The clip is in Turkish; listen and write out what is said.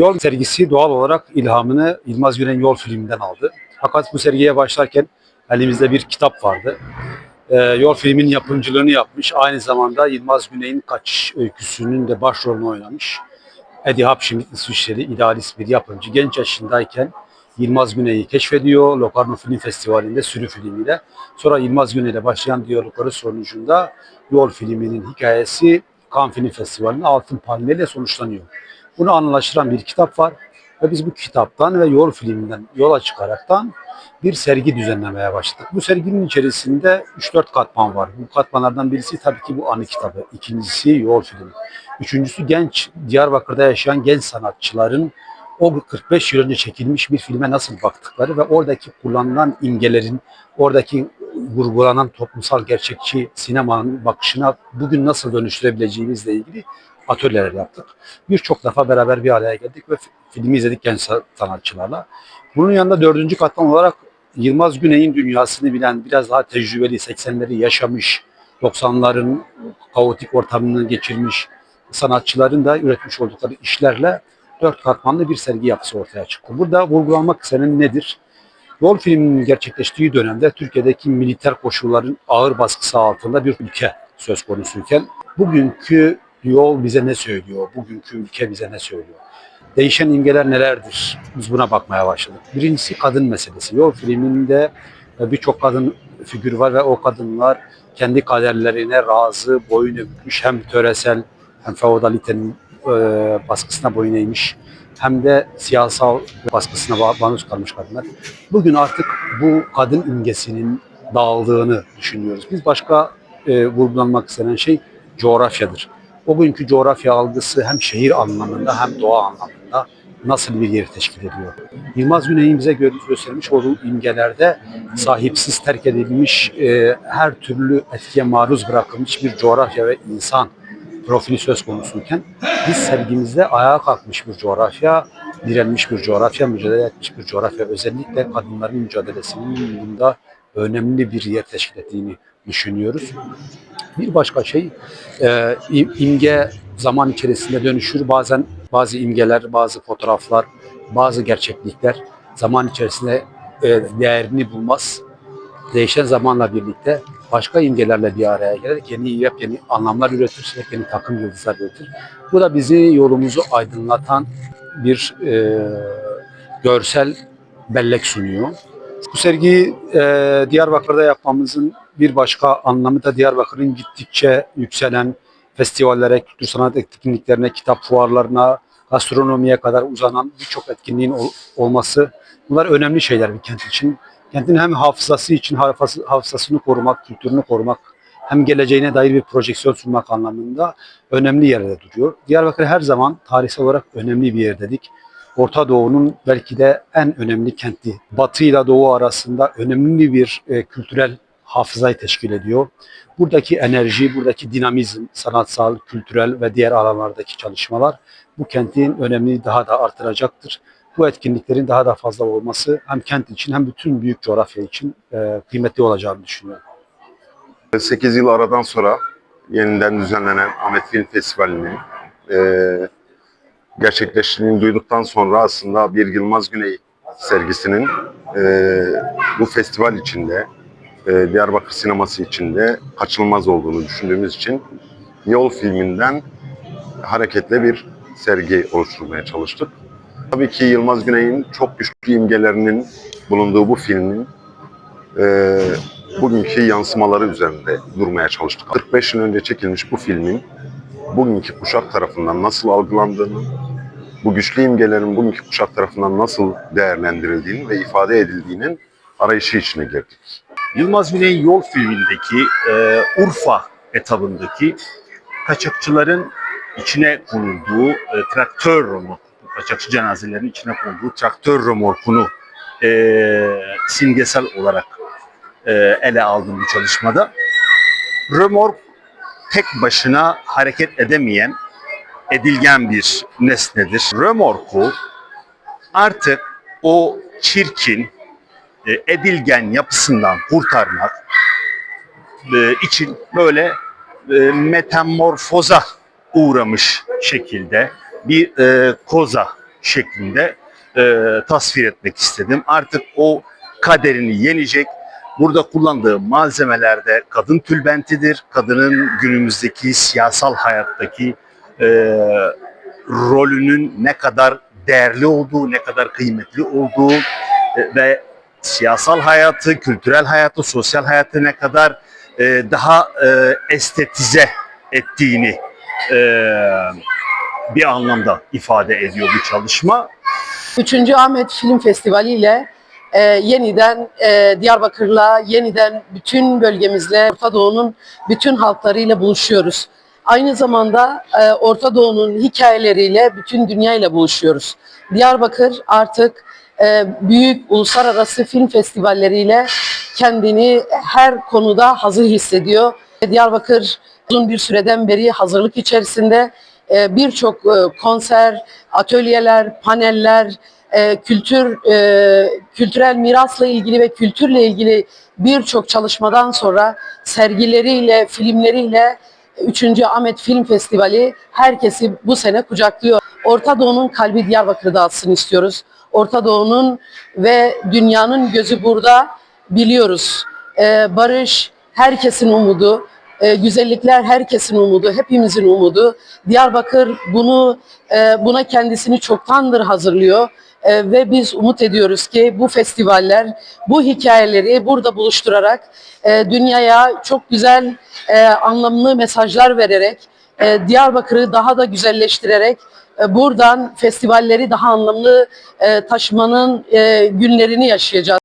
Yol sergisi doğal olarak ilhamını Yılmaz Güney'in Yol filminden aldı. Fakat bu sergiye başlarken elimizde bir kitap vardı. Ee, Yol filmin yapımcılığını yapmış. Aynı zamanda Yılmaz Güney'in Kaçış Öyküsü'nün de başrolünü oynamış. Eddie Hapşimit İsviçreli idealist bir yapımcı. Genç yaşındayken Yılmaz Güney'i keşfediyor. Locarno Film Festivali'nde sürü filmiyle. Sonra Yılmaz Güney'le başlayan diyalogları sonucunda Yol filminin hikayesi Cannes Film Festivali'nin altın palmiyeyle sonuçlanıyor. Bunu anlaştıran bir kitap var ve biz bu kitaptan ve Yol filminden yola çıkaraktan bir sergi düzenlemeye başladık. Bu serginin içerisinde 3-4 katman var. Bu katmanlardan birisi tabii ki bu anı kitabı. İkincisi Yol filmi. Üçüncüsü genç Diyarbakır'da yaşayan genç sanatçıların o 45 yıl önce çekilmiş bir filme nasıl baktıkları ve oradaki kullanılan imgelerin, oradaki vurgulanan toplumsal gerçekçi sinemanın bakışına bugün nasıl dönüştürebileceğimizle ilgili atölyeler yaptık. Birçok defa beraber bir araya geldik ve fi- filmi izledik genç sa- sanatçılarla. Bunun yanında dördüncü katman olarak Yılmaz Güney'in dünyasını bilen, biraz daha tecrübeli, 80'leri yaşamış, 90'ların kaotik ortamını geçirmiş sanatçıların da üretmiş oldukları işlerle dört katmanlı bir sergi yapısı ortaya çıktı. Burada vurgulanmak istenen nedir? Yol filminin gerçekleştiği dönemde Türkiye'deki militer koşulların ağır baskısı altında bir ülke söz konusuyken bugünkü yol bize ne söylüyor? Bugünkü ülke bize ne söylüyor? Değişen imgeler nelerdir? Biz buna bakmaya başladık. Birincisi kadın meselesi. Yol filminde birçok kadın figür var ve o kadınlar kendi kaderlerine razı, boyun eğmiş hem töresel hem feodalitenin baskısına boyun eğmiş hem de siyasal baskısına ba- maruz kalmış kadınlar. Bugün artık bu kadın imgesinin dağıldığını düşünüyoruz. Biz başka e, vurgulanmak istenen şey coğrafyadır. O günkü coğrafya algısı hem şehir anlamında hem doğa anlamında nasıl bir yer teşkil ediyor? Yılmaz Güney'in bize gö- göstermiş olduğu imgelerde sahipsiz terk edilmiş, e, her türlü etkiye maruz bırakılmış bir coğrafya ve insan profili söz konusuyken biz sergimizde ayağa kalkmış bir coğrafya, direnmiş bir coğrafya, mücadele etmiş bir coğrafya özellikle kadınların mücadelesinin bunda önemli bir yer teşkil ettiğini düşünüyoruz. Bir başka şey e, im- imge zaman içerisinde dönüşür. Bazen bazı imgeler, bazı fotoğraflar, bazı gerçeklikler zaman içerisinde e, değerini bulmaz. Değişen zamanla birlikte başka imgelerle bir araya gelerek yeni yeni anlamlar üretir, yeni takım yıldızlar üretir. Bu da bizi yolumuzu aydınlatan bir e, görsel bellek sunuyor. Bu sergiyi e, Diyarbakır'da yapmamızın bir başka anlamı da Diyarbakır'ın gittikçe yükselen festivallere, kültür sanat etkinliklerine, kitap fuarlarına, gastronomiye kadar uzanan birçok etkinliğin ol- olması bunlar önemli şeyler bir kent için. Kentin hem hafızası için hafızası- hafızasını korumak, kültürünü korumak hem geleceğine dair bir projeksiyon sunmak anlamında önemli yerde duruyor. Diyarbakır her zaman tarihsel olarak önemli bir yer dedik. Orta Doğu'nun belki de en önemli kenti. Batı ile Doğu arasında önemli bir e, kültürel hafızayı teşkil ediyor. Buradaki enerji, buradaki dinamizm, sanatsal, kültürel ve diğer alanlardaki çalışmalar bu kentin önemini daha da artıracaktır. Bu etkinliklerin daha da fazla olması hem kent için hem bütün büyük coğrafya için e, kıymetli olacağını düşünüyorum. 8 yıl aradan sonra yeniden düzenlenen Ahmet Film Festivali'ni e, gerçekleştiğini duyduktan sonra aslında bir Yılmaz Güney sergisinin e, bu festival içinde e, Diyarbakır sineması içinde kaçınılmaz olduğunu düşündüğümüz için Yol filminden hareketle bir sergi oluşturmaya çalıştık. Tabii ki Yılmaz Güney'in çok güçlü imgelerinin bulunduğu bu filmin e, bugünkü yansımaları üzerinde durmaya çalıştık. 45 yıl önce çekilmiş bu filmin bugünkü kuşak tarafından nasıl algılandığını, bu güçlü imgelerin bugünkü kuşak tarafından nasıl değerlendirildiğini ve ifade edildiğinin arayışı içine girdik. Yılmaz Güney Yol filmindeki e, Urfa etabındaki kaçakçıların içine konulduğu e, traktör remorku, kaçakçı cenazelerin içine konulduğu traktör remorkunu e, simgesel olarak e, ele aldım bu çalışmada. Remork tek başına hareket edemeyen edilgen bir nesnedir. Remorku artık o çirkin, e, edilgen yapısından kurtarmak e, için böyle e, metamorfoza uğramış şekilde bir e, koza şeklinde e, tasvir etmek istedim. Artık o kaderini yenecek. Burada kullandığı malzemelerde kadın tülbentidir. Kadının günümüzdeki siyasal hayattaki e, rolünün ne kadar değerli olduğu, ne kadar kıymetli olduğu e, ve siyasal hayatı, kültürel hayatı, sosyal hayatı ne kadar e, daha e, estetize ettiğini e, bir anlamda ifade ediyor bu çalışma. 3. Ahmet Film Festivali ile e, yeniden e, Diyarbakır'la, yeniden bütün bölgemizle, Orta Doğu'nun bütün halklarıyla buluşuyoruz. Aynı zamanda e, Orta Doğu'nun hikayeleriyle bütün dünyayla buluşuyoruz. Diyarbakır artık e, büyük uluslararası film festivalleriyle kendini her konuda hazır hissediyor. Diyarbakır uzun bir süreden beri hazırlık içerisinde birçok e, konser, atölyeler, paneller, e, kültür e, kültürel mirasla ilgili ve kültürle ilgili birçok çalışmadan sonra sergileriyle, filmleriyle 3. Ahmet Film Festivali herkesi bu sene kucaklıyor. Orta Doğu'nun kalbi Diyarbakır'da atsın istiyoruz. Orta Doğu'nun ve dünyanın gözü burada biliyoruz. E, barış herkesin umudu. E, güzellikler herkesin umudu, hepimizin umudu. Diyarbakır bunu e, buna kendisini çoktandır hazırlıyor E, ve biz umut ediyoruz ki bu festivaller, bu hikayeleri burada buluşturarak e, dünyaya çok güzel, e, anlamlı mesajlar vererek, e, Diyarbakır'ı daha da güzelleştirerek e, buradan festivalleri daha anlamlı e, taşımanın e, günlerini yaşayacağız.